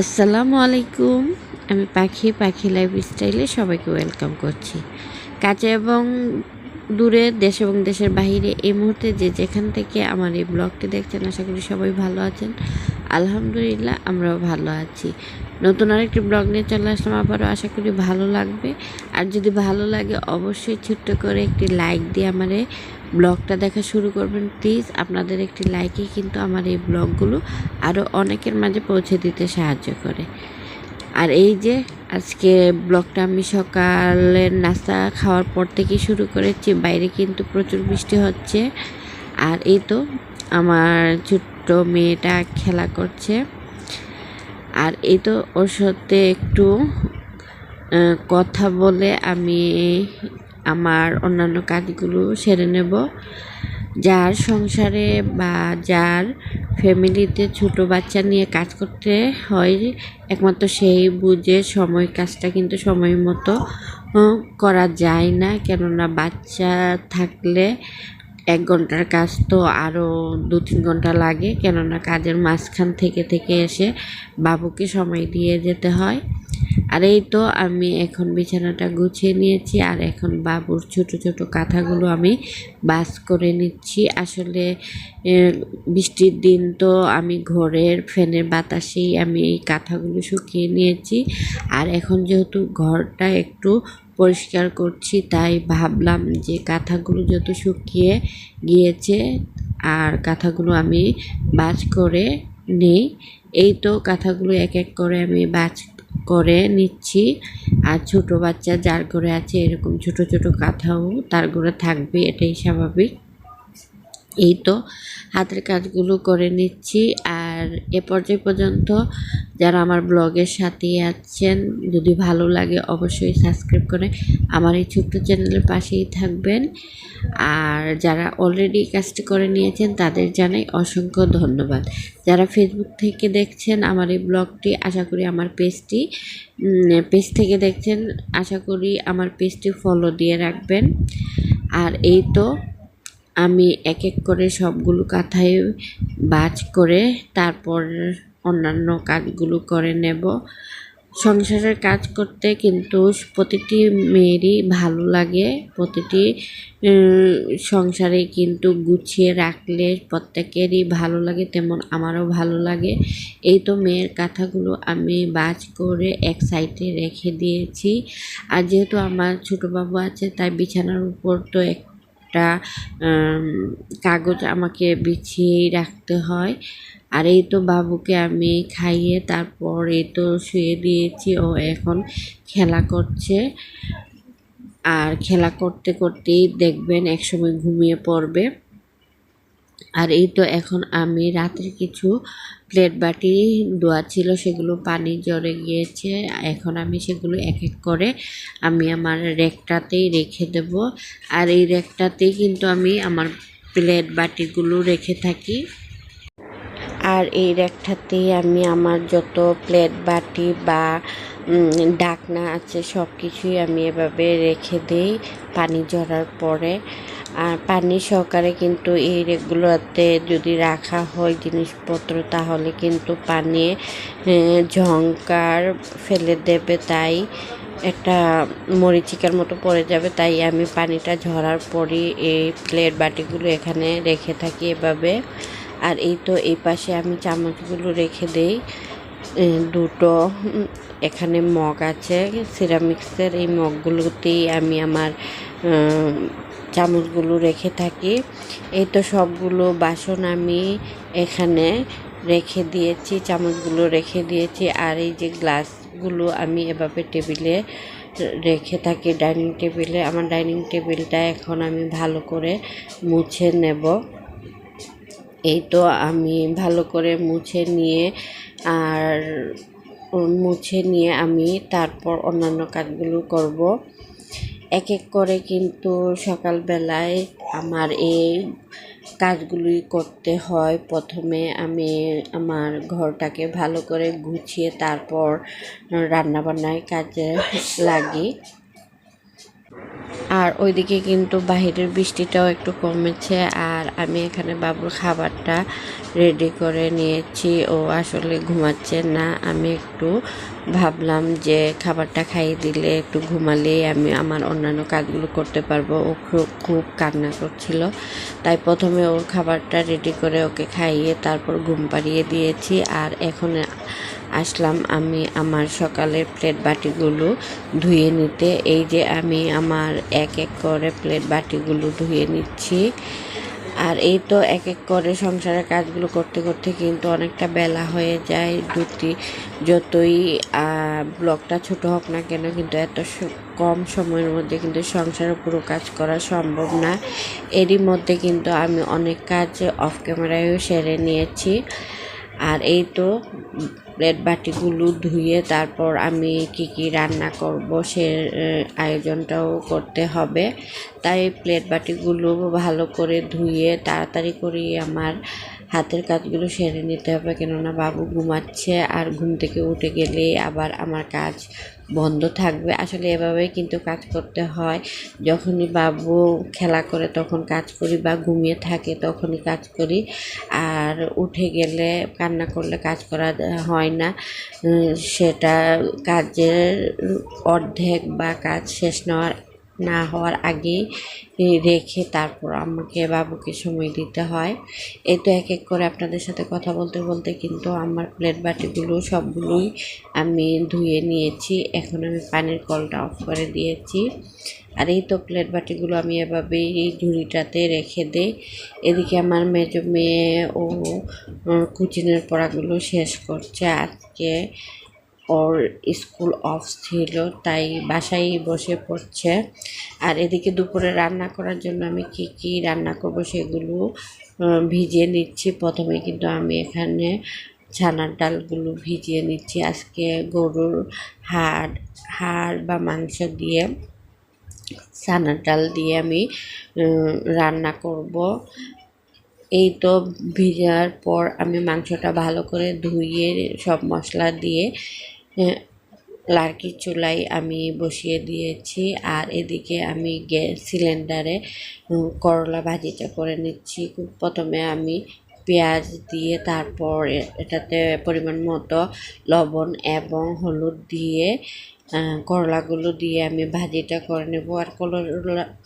আসসালামু আলাইকুম। আমি পাখি পাখি লাইফ স্টাইলে সবাইকে ওয়েলকাম করছি। কাছে এবং দূরে, দেশ এবং দেশের বাইরে এই মুহূর্তে যে যেখান থেকে আমার এই ব্লগটি দেখছেন, আশা করি সবাই ভালো আছেন। আলহামদুলিল্লাহ, আমরাও ভালো আছি। নতুন আরেকটি ব্লগ নিয়ে চলে আসলাম, আবারও আশা করি ভালো লাগবে। আর যদি ভালো লাগে, অবশ্যই ছোট্ট করে একটি লাইক দিয়ে আমার ব্লগটা দেখা শুরু করবেন প্লিজ আপনাদের একটি লাইকে কিন্তু আমার এই ব্লগগুলো আরও অনেকের মাঝে পৌঁছে দিতে সাহায্য করে। আর এই যে আজকে ব্লগটা আমি সকালের নাস্তা খাওয়ার পর থেকে শুরু করেছি, বাইরে কিন্তু প্রচুর বৃষ্টি হচ্ছে। আর এই তো আমার ছোট্ট মেয়েটা খেলা করছে। আর এই তো ওর সাথে একটু কথা বলে আমি আমার অন্যান্য কাজগুলো সেরে নেব। যার সংসারে বা যার ফ্যামিলিতে ছোট বাচ্চা নিয়ে কাজ করতে হয়, একমাত্র সেই বুঝে সময় কাজটা কিন্তু সময় মতো করা যায় না। কেননা বাচ্চা থাকলে এক ঘণ্টার কাজ তো আরও দু তিন ঘণ্টা লাগে। কেননা কাজের মাঝখান থেকে থেকে এসে বাবুকে সময় দিয়ে যেতে হয়। আর এই তো আমি এখন বিছানাটা গুছিয়ে নিয়েছি, আর এখন বাবুর ছোট ছোট কাঁথাগুলো আমি বাস করে নিচ্ছি। আসলে বৃষ্টির দিন তো আমি ঘরের ফ্যানের বাতাসেই আমি এই কাঁথাগুলো শুকিয়ে নিয়েছি। আর এখন যেহেতু ঘরটা একটু পরিষ্কার করছি, তাই ভাবলাম যে কাঁথাগুলো যত শুকিয়ে গিয়েছে আর কাঁথাগুলো আমি বাজ করে নেই, এই তো কাঁথাগুলো এক এক করে আমি বাজ করে নিচ্ছি। আর ছোট বাচ্চা যার ঘরে আছে এরকম ছোট ছোট কাঁথাও তার ঘরে থাকবে, এটাই স্বাভাবিক। এই তো, হাতের কাজগুলো করে নিচ্ছি। আর এ পর্যায় পর্যন্ত যারা আমার ব্লগের সাথে আছেন, যদি ভালো লাগে অবশ্যই সাবস্ক্রাইব করে আমার এই ছোট্ট চ্যানেলের পাশেই থাকবেন। আর যারা অলরেডি কাজটি করে নিয়েছেন, তাদের জানাই অসংখ্য ধন্যবাদ। যারা ফেসবুক থেকে দেখছেন আমার এই ব্লগটি, আশা করি আমার পেজটি পেজ থেকে দেখছেন, আশা করি আমার পেজটি ফলো দিয়ে রাখবেন। আর এই তো আমি এক এক করে সবগুলো কাঁথায় বাজ করে তারপর অন্যান্য কাজগুলো করে নেব। সংসারের কাজ করতে কিন্তু প্রতিটি মেয়েরই ভালো লাগে। প্রতিটি সংসারে কিন্তু গুছিয়ে রাখলে প্রত্যেকেরই ভালো লাগে, তেমন আমারও ভালো লাগে। এই তো মেয়ের কাঁথাগুলো আমি বাজ করে এক সাইডে রেখে দিয়েছি। আর যেহেতু আমার ছোটো বাবু আছে, তাই বিছানার উপর তো একটা কাগজ আমাকে বিছিয়েই রাখতে হয়। আর এই তো বাবুকে আমি খাইয়ে তারপর এই তো শুয়ে দিয়েছি, ও এখন খেলা করছে। আর খেলা করতে করতেই দেখবেন একসময় ঘুমিয়ে পড়বে। আর এই তো এখন আমি রাতের কিছু প্লেট বাটি ধোয়া ছিল, সেগুলো পানি জড়ে গিয়েছে। এখন আমি সেগুলো এক এক করে আমি আমার র্যাকটাতেই রেখে দেব। আর এই র্যাকটাতেই কিন্তু আমি আমার প্লেট বাটিগুলো রেখে থাকি। আর এই র্যাকটাতেই আমি আমার যত প্লেট বাটি বা ডাকনা আছে সব কিছুই আমি এভাবে রেখে দিই পানি ঝরার পরে। আর পানি সহকারে কিন্তু এই রেকগুলোতে যদি রাখা হয় জিনিসপত্র, তাহলে কিন্তু পানি ঝংকার ফেলে দেবে, তাই একটা মরিচিকার মতো পড়ে যাবে। তাই আমি পানিটা ঝরার পরই এই প্লেট বাটিগুলো এখানে রেখে থাকি এভাবে। আর এই তো এই পাশে আমি চামচগুলো রেখে দেই। দুটো এখানে মগ আছে সিরামিক্সের এই মগগুলোতেই আমি আমার চামচগুলো রেখে থাকি। এই তো সবগুলো বাসন আমি এখানে রেখে দিয়েছি, চামচগুলো রেখে দিয়েছি, আর এই যে গ্লাসগুলো আমি এভাবে টেবিলে রেখে থাকি, ডাইনিং টেবিলে। আমার ডাইনিং টেবিলটা এখন আমি ভালো করে মুছে নেব। এই তো আমি ভালো করে মুছে নিয়ে আর মুছে নিয়ে আমি তারপর অন্যান্য কাজগুলো করব। এক এক করে কিন্তু সকালবেলায় আমার এই কাজগুলি করতে হয়। প্রথমে আমি আমার ঘরটাকে ভালো করে গুছিয়ে তারপর রান্নাবান্নায় কাজে লাগি। আর ওইদিকে কিন্তু বাহিরের বৃষ্টিটাও একটু কমেছে আর আমি এখানে বাবুর খাবারটা রেডি করে নিয়েছি। ও আসলে ঘুমাচ্ছে না। আমি একটু ভাবলাম যে খাবারটা খাইয়ে দিলে একটু ঘুমালেই আমি আমার অন্যান্য কাজগুলো করতে পারব। ও খুব খুব কান্না করছিল। তাই প্রথমে ওর খাবারটা রেডি করে ওকে খাইয়ে তারপর ঘুম পাড়িয়ে দিয়েছি। আর এখন আসলাম আমি আমার সকালের প্লেট বাটিগুলো ধুয়ে নিতে। এই যে আমি আমার এক এক করে প্লেট বাটিগুলো ধুয়ে নিচ্ছি। আর এই তো এক এক করে সংসারের কাজগুলো করতে করতে কিন্তু অনেকটা বেলা হয়ে যায়। দুটি যতই ব্লগটা ছোট হোক না কেন কিন্তু এত কম সময়ের মধ্যে কিন্তু সংসারের পুরো কাজ করা সম্ভব না। এরই মধ্যে কিন্তু আমি অনেক কাজ অফ ক্যামেরায়ও সেরে নিয়েছি। আর এই তো প্লেট বাটিগুলো ধুয়ে তারপর আমি কি কি রান্না করব সে আয়োজনটাও করতে হবে। তাই প্লেট বাটিগুলো ভালো করে ধুয়ে তাড়াতাড়ি করে আমার হাতের কাজগুলো সেরে নিতে হবে। কেননা বাবু ঘুমাচ্ছে আর ঘুম থেকে উঠে গেলে আবার আমার কাজ বন্ধ থাকবে। আসলে এভাবেই কিন্তু কাজ করতে হয়। যখনই বাবু খেলা করে তখন কাজ করি বা ঘুমিয়ে থাকে তখনই কাজ করি। আর উঠে গেলে কান্না করলে কাজ করা হয় না। সেটা কাজের অর্ধেক বা কাজ শেষ নেওয়ার না হওয়ার আগেই রেখে তারপর আমাকে বাবুকে সময় দিতে হয়। এই তো এক এক করে আপনাদের সাথে কথা বলতে বলতে কিন্তু আমার প্লেট বাটিগুলো সবগুলোই আমি ধুয়ে নিয়েছি। এখন আমি পানির কলটা অফ করে দিয়েছি। আর এই তো প্লেট বাটিগুলো আমি এভাবেই এই ঝুড়িটাতে রেখে দেই। এদিকে আমার মেজ মেয়ে ও, কুচিনের পড়াগুলো শেষ করছে আজকে। ওর স্কুল অফ ছিল, তাই বাসায় বসে পড়ছে। আর এদিকে দুপুরে রান্না করার জন্য আমি কি কি রান্না করব সেগুলো ভিজিয়ে নিচ্ছি। প্রথমে কিন্তু আমি এখানে ছানার ডালগুলো ভিজিয়ে নিচ্ছি। আজকে গরুর হাড় হাড় বা মাংস দিয়ে ছানার ডাল দিয়ে আমি রান্না করব। এই তো ভিজার পর আমি মাংসটা ভালো করে ধুয়ে সব মশলা দিয়ে আহ, লার্কির চুলায় আমি বসিয়ে দিয়েছি। আর এদিকে আমি গ্যাস সিলিন্ডারে করলা ভাজিটা করে নিচ্ছি। প্রথমে আমি পেঁয়াজ দিয়ে তারপর এটাতে পরিমাণ মতো লবণ এবং হলুদ দিয়ে করলাগুলো দিয়ে আমি ভাজিটা করে নেব। আর করলা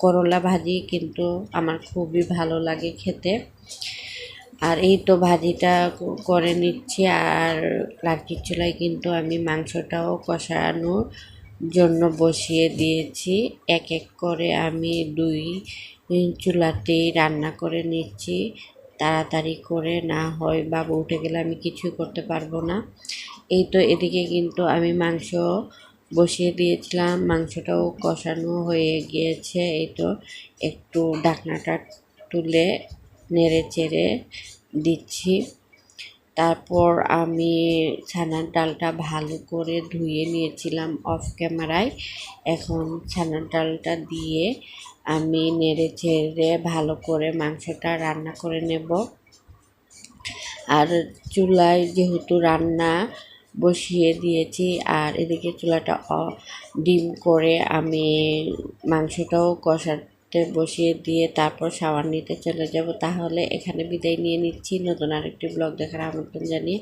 করলা ভাজি কিন্তু আমার খুবই ভালো লাগে খেতে। আর এই তো ভাজিটা করে নিচ্ছি আর লার্কির চুলায় কিন্তু আমি মাংসটাও কষানোর জন্য বসিয়ে দিয়েছি। এক এক করে আমি দুই চুলাতেই রান্না করে নিচ্ছি। তাড়াতাড়ি করে না হয় বাবু উঠে গেলে আমি কিছুই করতে পারব না। এই তো এদিকে কিন্তু আমি মাংস বসিয়ে দিয়েছিলাম, মাংসটাও কষানো হয়ে গিয়েছে। এই তো একটু ঢাকনাটা তুলে নেড়ে চেড়ে দিচ্ছি। তারপর আমি ছানার ডালটা ভালো করে ধুয়ে নিয়েছিলাম অফ ক্যামেরায় এখন ছানার ডালটা দিয়ে আমি নেড়ে চেড়ে ভালো করে মাংসটা রান্না করে নেব। আর চুলায় যেহেতু রান্না বসিয়ে দিয়েছি, আর এদিকে চুলাটা ডিম করে আমি মাংসটাও কষাতে বসিয়ে দিয়ে তারপর সাবান নিতে চলে যাব। তাহলে এখানে বিদায় নিয়ে নিচ্ছি। নতুন আরেকটি ব্লগ দেখার আমন্ত্রণ জানিয়ে